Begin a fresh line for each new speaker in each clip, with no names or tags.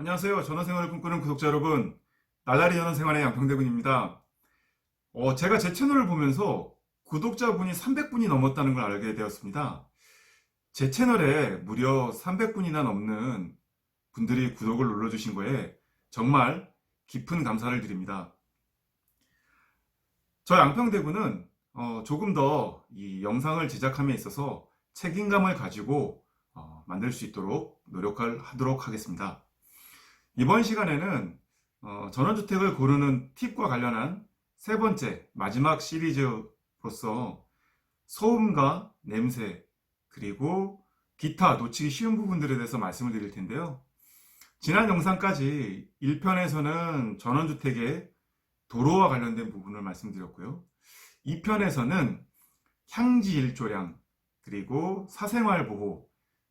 안녕하세요. 전원생활을 꿈꾸는 구독자 여러분. 날라리 전원생활의 양평대군입니다. 어, 제가 제 채널을 보면서 구독자분이 300분이 넘었다는 걸 알게 되었습니다. 제 채널에 무려 300분이나 넘는 분들이 구독을 눌러주신 거에 정말 깊은 감사를 드립니다. 저 양평대군은 어, 조금 더 이 영상을 제작함에 있어서 책임감을 가지고 어, 만들 수 있도록 노력을 하도록 하겠습니다. 이번 시간에는 어, 전원주택을 고르는 팁과 관련한 세 번째 마지막 시리즈로서 소음과 냄새 그리고 기타 놓치기 쉬운 부분들에 대해서 말씀을 드릴 텐데요. 지난 영상까지 1편에서는 전원주택의 도로와 관련된 부분을 말씀드렸고요. 2편에서는 향지 일조량 그리고 사생활 보호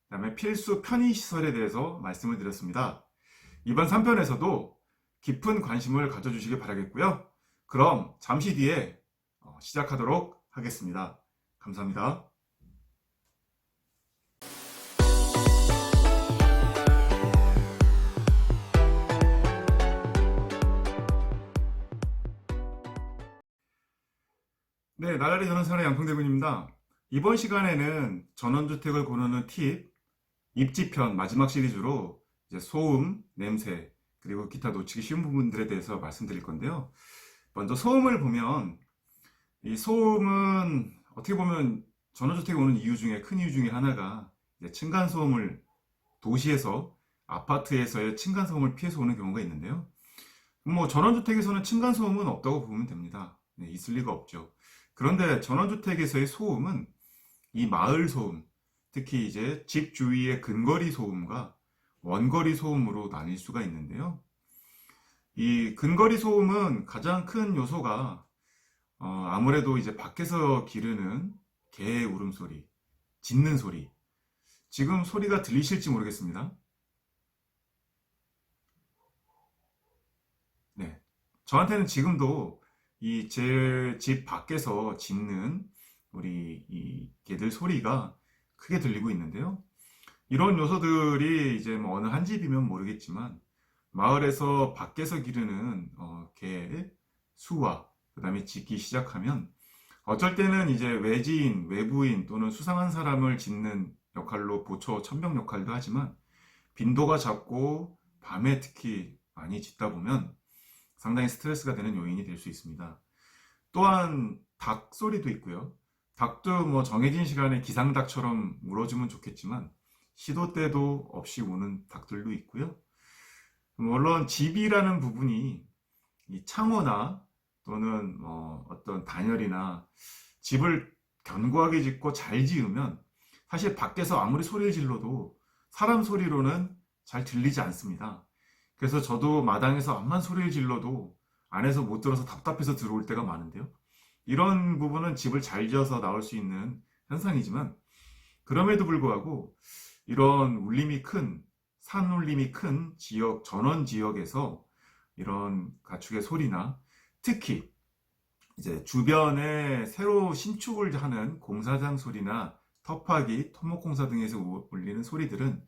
그다음에 필수 편의시설에 대해서 말씀을 드렸습니다. 이번 3편에서도 깊은 관심을 가져주시기 바라겠고요. 그럼 잠시 뒤에 어, 시작하도록 하겠습니다. 감사합니다. 네, 나라리 전원생활의 양평대군입니다. 이번 시간에는 전원주택을 고르는 팁, 입지편 마지막 시리즈로 이제 소음, 냄새, 그리고 기타 놓치기 쉬운 부분들에 대해서 말씀드릴 건데요. 먼저 소음을 보면, 이 소음은 어떻게 보면 전원주택에 오는 이유 중에 큰 이유 중에 하나가 이제 층간 소음을 도시에서 아파트에서의 층간 소음을 피해서 오는 경우가 있는데요. 뭐 전원주택에서는 층간 소음은 없다고 보면 됩니다. 네, 있을 리가 없죠. 그런데 전원주택에서의 소음은 이 마을 소음, 특히 이제 집 주위의 근거리 소음과 원거리 소음으로 나뉠 수가 있는데요. 이 근거리 소음은 가장 큰 요소가 어, 아무래도 이제 밖에서 기르는 개의 울음소리, 짖는 소리. 지금 소리가 들리실지 모르겠습니다. 네. 저한테는 지금도 이 제 집 밖에서 짖는 우리 이 개들 소리가 크게 들리고 있는데요. 이런 요소들이 이제 뭐 어느 한 집이면 모르겠지만 마을에서 밖에서 기르는 어, 개 수와 그다음에 짖기 시작하면 어쩔 때는 이제 외지인, 외부인 또는 수상한 사람을 짖는 역할로 보초 천병 역할도 하지만 빈도가 작고 밤에 특히 많이 짖다 보면 상당히 스트레스가 되는 요인이 될 수 있습니다. 또한 닭 소리도 있고요. 닭도 뭐 정해진 시간에 기상닭처럼 물어주면 좋겠지만 시도 때도 없이 우는 닭들도 있고요. 물론 집이라는 부분이 이 창호나 또는 뭐 어떤 단열이나 집을 견고하게 짓고 잘 지으면 사실 밖에서 아무리 소리를 질러도 사람 소리로는 잘 들리지 않습니다. 그래서 저도 마당에서 암만 소리를 질러도 안에서 못 들어서 답답해서 들어올 때가 많은데요. 이런 부분은 집을 잘 지어서 나올 수 있는 현상이지만 그럼에도 불구하고 이런 울림이 큰, 산 울림이 큰 지역, 전원 지역에서 이런 가축의 소리나 특히 이제 주변에 새로 신축을 하는 공사장 소리나 터파기, 토목공사 등에서 울리는 소리들은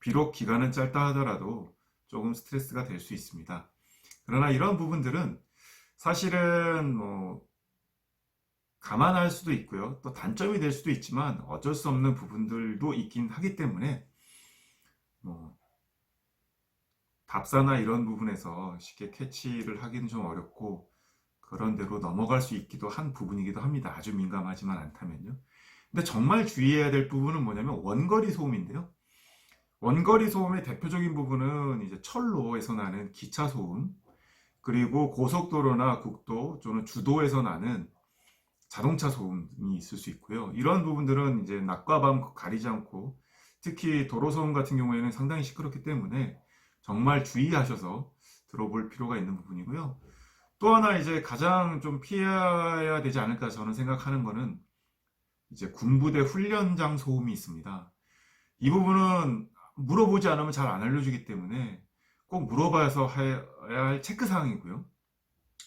비록 기간은 짧다 하더라도 조금 스트레스가 될 수 있습니다. 그러나 이런 부분들은 사실은 뭐 감안할 수도 있고요. 또 단점이 될 수도 있지만 어쩔 수 없는 부분들도 있긴 하기 때문에 뭐 답사나 이런 부분에서 쉽게 캐치를 하기는 좀 어렵고 그런 대로 넘어갈 수 있기도 한 부분이기도 합니다. 아주 민감하지만 않다면요. 근데 정말 주의해야 될 부분은 뭐냐면 원거리 소음인데요. 원거리 소음의 대표적인 부분은 이제 철로에서 나는 기차 소음, 그리고 고속도로나 국도 또는 주도에서 나는 자동차 소음이 있을 수 있고요. 이런 부분들은 이제 낮과 밤 가리지 않고 특히 도로 소음 같은 경우에는 상당히 시끄럽기 때문에 정말 주의하셔서 들어볼 필요가 있는 부분이고요. 또 하나 이제 가장 좀 피해야 되지 않을까 저는 생각하는 거는 이제 군부대 훈련장 소음이 있습니다. 이 부분은 물어보지 않으면 잘 안 알려주기 때문에 꼭 물어봐서 해야 할 체크 사항이고요.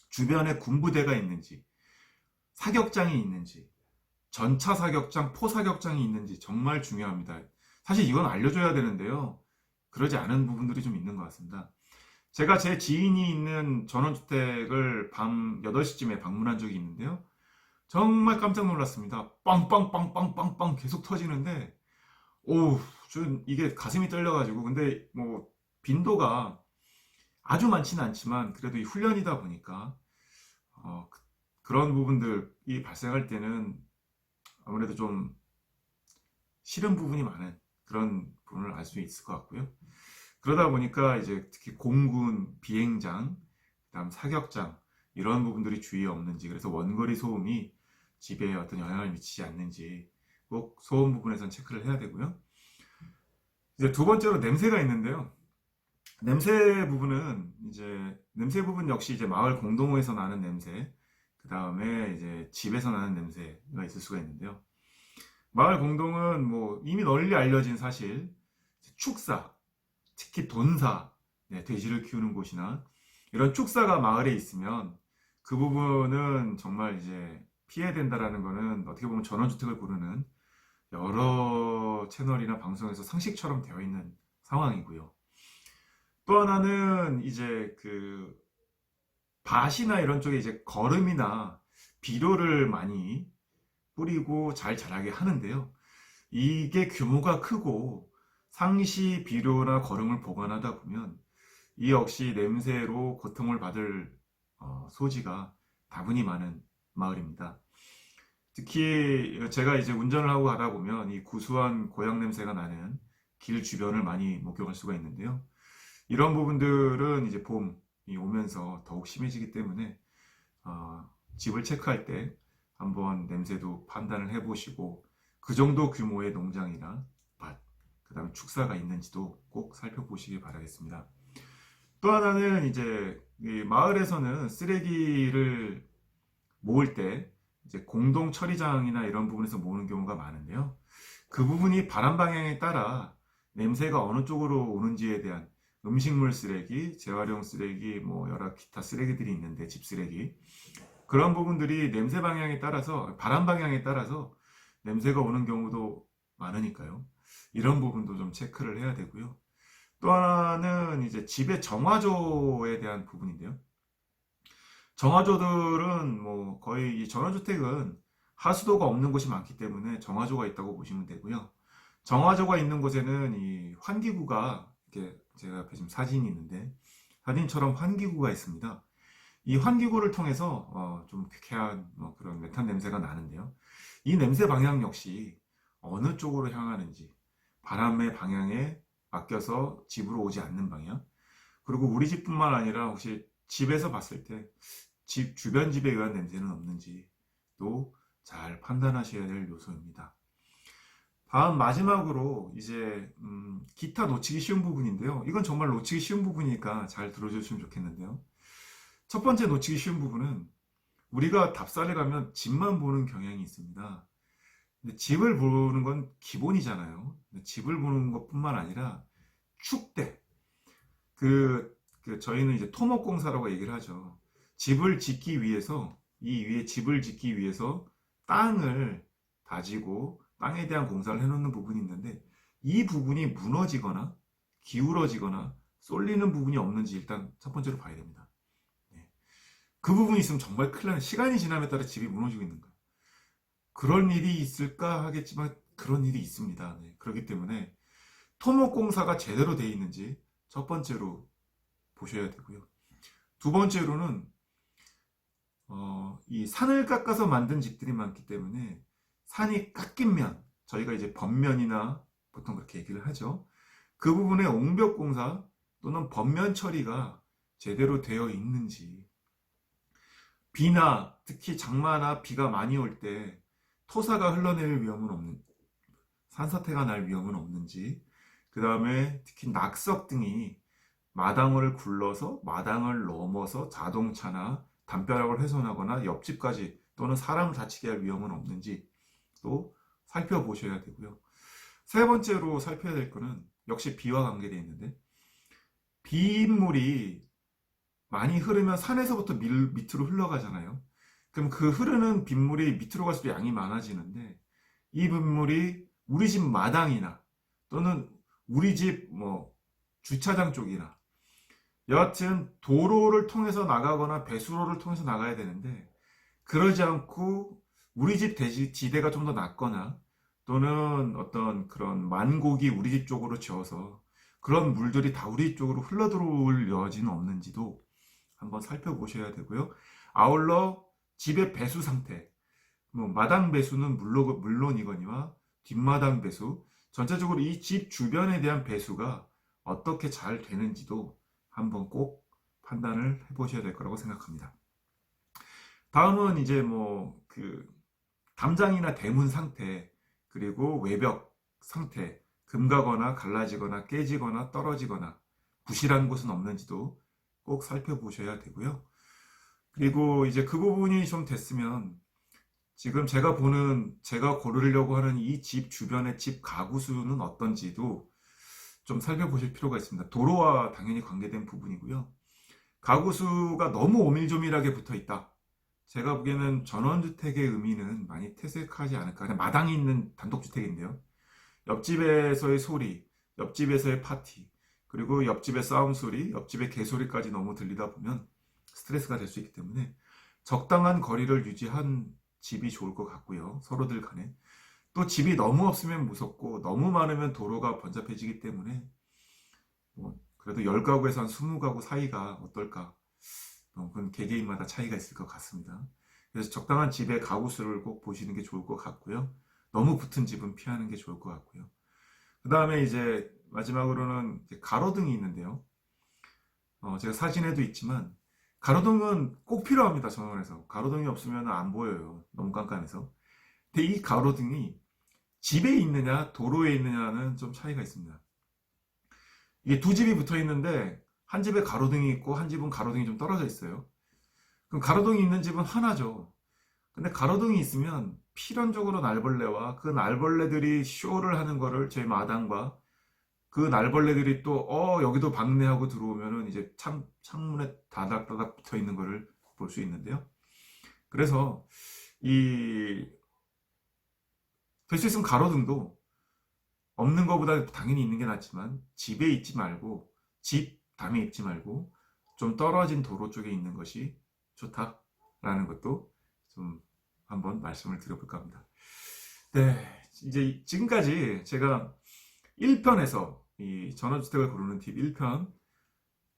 주변에 군부대가 있는지, 사격장이 있는지, 전차 사격장, 포 사격장이 있는지 정말 중요합니다. 사실 이건 알려줘야 되는데요. 그러지 않은 부분들이 좀 있는 것 같습니다. 제가 제 지인이 있는 전원주택을 밤 8시쯤에 방문한 적이 있는데요. 정말 깜짝 놀랐습니다. 빵빵빵빵빵빵 계속 터지는데, 오우, 전 이게 가슴이 떨려가지고, 근데 뭐, 빈도가 아주 많지는 않지만, 그래도 이 훈련이다 보니까, 어, 그- 그런 부분들이 발생할 때는 아무래도 좀 싫은 부분이 많은 그런 부분을 알 수 있을 것 같고요. 그러다 보니까 이제 특히 공군, 비행장, 그다음 사격장 이런 부분들이 주위에 없는지 그래서 원거리 소음이 집에 어떤 영향을 미치지 않는지 꼭 소음 부분에선 체크를 해야 되고요. 이제 두 번째로 냄새가 있는데요. 냄새 부분은 이제 냄새 부분 역시 이제 마을 공동호에서 나는 냄새, 그 다음에 이제 집에서 나는 냄새가 있을 수가 있는데요. 마을 공동은 뭐 이미 널리 알려진 사실, 축사, 특히 돈사, 네, 돼지를 키우는 곳이나 이런 축사가 마을에 있으면 그 부분은 정말 이제 피해야 된다라는 거는 어떻게 보면 전원주택을 고르는 여러 채널이나 방송에서 상식처럼 되어 있는 상황이고요. 또 하나는 이제 그 밭이나 이런 쪽에 이제 거름이나 비료를 많이 뿌리고 잘 자라게 하는데요. 이게 규모가 크고 상시 비료나 거름을 보관하다 보면 이 역시 냄새로 고통을 받을 어, 소지가 다분히 많은 마을입니다. 특히 제가 이제 운전을 하고 가다 보면 이 구수한 고향 냄새가 나는 길 주변을 많이 목격할 수가 있는데요. 이런 부분들은 이제 봄이 오면서 더욱 심해지기 때문에 어, 집을 체크할 때 한번 냄새도 판단을 해보시고 그 정도 규모의 농장이나 밭, 그 다음에 축사가 있는지도 꼭 살펴보시기 바라겠습니다. 또 하나는 이제 이 마을에서는 쓰레기를 모을 때 이제 공동 처리장이나 이런 부분에서 모으는 경우가 많은데요. 그 부분이 바람 방향에 따라 냄새가 어느 쪽으로 오는지에 대한 음식물 쓰레기, 재활용 쓰레기, 뭐 여러 기타 쓰레기들이 있는데 집 쓰레기 그런 부분들이 냄새 방향에 따라서 바람 방향에 따라서 냄새가 오는 경우도 많으니까요. 이런 부분도 좀 체크를 해야 되고요. 또 하나는 이제 집의 정화조에 대한 부분인데요. 정화조들은 뭐 거의 이 전원주택은 하수도가 없는 곳이 많기 때문에 정화조가 있다고 보시면 되고요. 정화조가 있는 곳에는 이 환기구가 이렇게 제가 앞에 지금 사진이 있는데 사진처럼 환기구가 있습니다. 이 환기구를 통해서 어, 좀 쾌쾌한 뭐 그런 메탄 냄새가 나는데요. 이 냄새 방향 역시 어느 쪽으로 향하는지 바람의 방향에 맡겨서 집으로 오지 않는 방향 그리고 우리 집뿐만 아니라 혹시 집에서 봤을 때 집 주변 집에 의한 냄새는 없는지 또 잘 판단하셔야 될 요소입니다. 다음 마지막으로 이제 음, 기타 놓치기 쉬운 부분인데요. 이건 정말 놓치기 쉬운 부분이니까 잘 들어주시면 좋겠는데요. 첫 번째 놓치기 쉬운 부분은 우리가 답사를 가면 집만 보는 경향이 있습니다. 집을 보는 건 기본이잖아요. 집을 보는 것뿐만 아니라 축대. 그, 그 저희는 이제 토목공사라고 얘기를 하죠. 집을 짓기 위해서 이 위에 집을 짓기 위해서 땅을 다지고 땅에 대한 공사를 해놓는 부분이 있는데 이 부분이 무너지거나 기울어지거나 쏠리는 부분이 없는지 일단 첫 번째로 봐야 됩니다. 네. 그 부분이 있으면 정말 큰일 나는 시간이 지남에 따라 집이 무너지고 있는 거예요. 그런 일이 있을까 하겠지만 그런 일이 있습니다. 네. 그렇기 때문에 토목공사가 제대로 되어 있는지 첫 번째로 보셔야 되고요. 두 번째로는 어, 이 산을 깎아서 만든 집들이 많기 때문에 산이 깎인 면, 저희가 이제 번면이나 보통 그렇게 얘기를 하죠. 그 부분에 옹벽 공사 또는 번면 처리가 제대로 되어 있는지, 비나 특히 장마나 비가 많이 올 때 토사가 흘러내릴 위험은 없는, 산사태가 날 위험은 없는지, 그 다음에 특히 낙석 등이 마당을 굴러서 마당을 넘어서 자동차나 담벼락을 훼손하거나 옆집까지 또는 사람을 다치게 할 위험은 없는지 또 살펴보셔야 되고요. 세 번째로 살펴야 될 거는 역시 비와 관계되어 있는데 비인물이 많이 흐르면 산에서부터 밀, 밑으로 흘러가잖아요. 그럼 그 흐르는 빗물이 밑으로 갈수록 양이 많아지는데 이 빗물이 우리 집 마당이나 또는 우리 집 뭐 주차장 쪽이나 여하튼 도로를 통해서 나가거나 배수로를 통해서 나가야 되는데 그러지 않고 우리 집 대지 지대가 좀 더 낮거나 또는 어떤 그런 만곡이 우리 집 쪽으로 지어서 그런 물들이 다 우리 쪽으로 흘러 들어올 여지는 없는지도 한번 살펴보셔야 되고요. 아울러 집의 배수 상태, 뭐 마당 배수는 물론 물론이거니와 뒷마당 배수, 전체적으로 이 집 주변에 대한 배수가 어떻게 잘 되는지도 한번 꼭 판단을 해보셔야 될 거라고 생각합니다. 다음은 이제 뭐 그 담장이나 대문 상태 그리고 외벽 상태 금가거나 갈라지거나 깨지거나 떨어지거나 부실한 곳은 없는지도 꼭 살펴보셔야 되고요. 그리고 이제 그 부분이 좀 됐으면 지금 제가 보는 제가 고르려고 하는 이 집 주변의 집 가구 수는 어떤지도 좀 살펴보실 필요가 있습니다. 도로와 당연히 관계된 부분이고요. 가구 수가 너무 오밀조밀하게 붙어 있다. 제가 보기에는 전원주택의 의미는 많이 퇴색하지 않을까. 마당이 있는 단독주택인데요. 옆집에서의 소리, 옆집에서의 파티, 그리고 옆집의 싸움 소리, 옆집의 개소리까지 너무 들리다 보면 스트레스가 될 수 있기 때문에 적당한 거리를 유지한 집이 좋을 것 같고요. 서로들 간에. 또 집이 너무 없으면 무섭고 너무 많으면 도로가 번잡해지기 때문에 뭐 그래도 10가구에서 한 20가구 사이가 어떨까 어, 그건 개개인마다 차이가 있을 것 같습니다. 그래서 적당한 집의 가구 수를 꼭 보시는 게 좋을 것 같고요. 너무 붙은 집은 피하는 게 좋을 것 같고요. 그 다음에 이제 마지막으로는 가로등이 있는데요. 어, 제가 사진에도 있지만 가로등은 꼭 필요합니다. 전원에서 가로등이 없으면 안 보여요. 너무 깜깜해서. 근데 이 가로등이 집에 있느냐 도로에 있느냐는 좀 차이가 있습니다. 이게 두 집이 붙어 있는데 한 집에 가로등이 있고 한 집은 가로등이 좀 떨어져 있어요. 그럼 가로등이 있는 집은 하나죠. 근데 가로등이 있으면 필연적으로 날벌레와 그 날벌레들이 쇼를 하는 거를 제 마당과 그 날벌레들이 또 어 여기도 방내하고 들어오면은 이제 창 창문에 다닥다닥 붙어 있는 거를 볼 수 있는데요. 그래서 이 될 수 있으면 가로등도 없는 것보다 당연히 있는 게 낫지만 집에 있지 말고 집 담에 있지 말고 좀 떨어진 도로 쪽에 있는 것이 좋다라는 것도 좀 한번 말씀을 드려볼까 합니다. 네, 이제 지금까지 제가 1편에서 이 전원주택을 고르는 팁 1편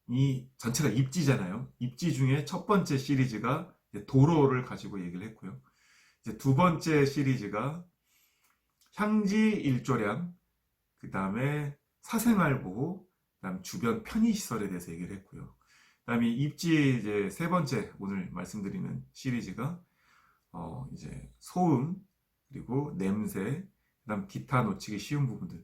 이 전체가 입지잖아요. 입지 중에 첫 번째 시리즈가 도로를 가지고 얘기를 했고요. 이제 두 번째 시리즈가 향지 일조량, 그 다음에 사생활 보호, 그다음 주변 편의 시설에 대해서 얘기를 했고요. 그다음에 입지 이제 세 번째 오늘 말씀드리는 시리즈가 어 이제 소음 그리고 냄새 그다음 기타 놓치기 쉬운 부분들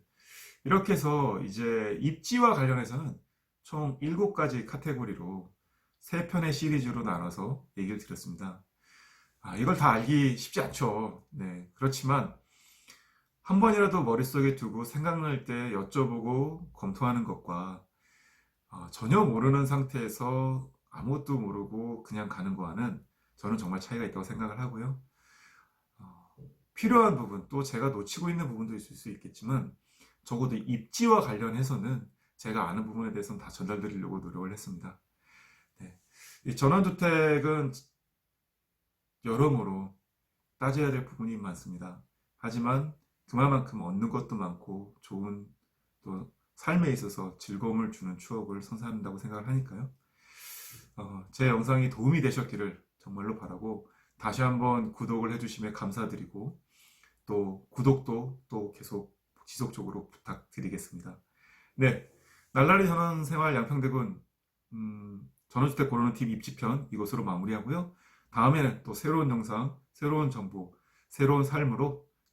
이렇게 해서 이제 입지와 관련해서는 총 7가지 카테고리로 세 편의 시리즈로 나눠서 얘기를 드렸습니다. 아, 이걸 다 알기 쉽지 않죠. 네. 그렇지만 한 번이라도 머릿속에 두고 생각날 때 여쭤보고 검토하는 것과 어, 전혀 모르는 상태에서 아무것도 모르고 그냥 가는 거와는 저는 정말 차이가 있다고 생각을 하고요. 어, 필요한 부분, 또 제가 놓치고 있는 부분도 있을 수 있겠지만 적어도 입지와 관련해서는 제가 아는 부분에 대해서는 다 전달드리려고 노력을 했습니다. 네. 이 전원주택은 여러모로 따져야 될 부분이 많습니다. 하지만 그만큼 얻는 것도 많고 좋은 또 삶에 있어서 즐거움을 주는 추억을 선사한다고 생각을 하니까요. 어, 제 영상이 도움이 되셨기를 정말로 바라고 다시 한번 구독을 해주시면 감사드리고 또 구독도 또 계속 지속적으로 부탁드리겠습니다. 네, 날라리 전원생활 양평대군 음, 전원주택 고르는 팁 입지편 이것으로 마무리하고요. 다음에는 또 새로운 영상, 새로운 정보, 새로운 삶으로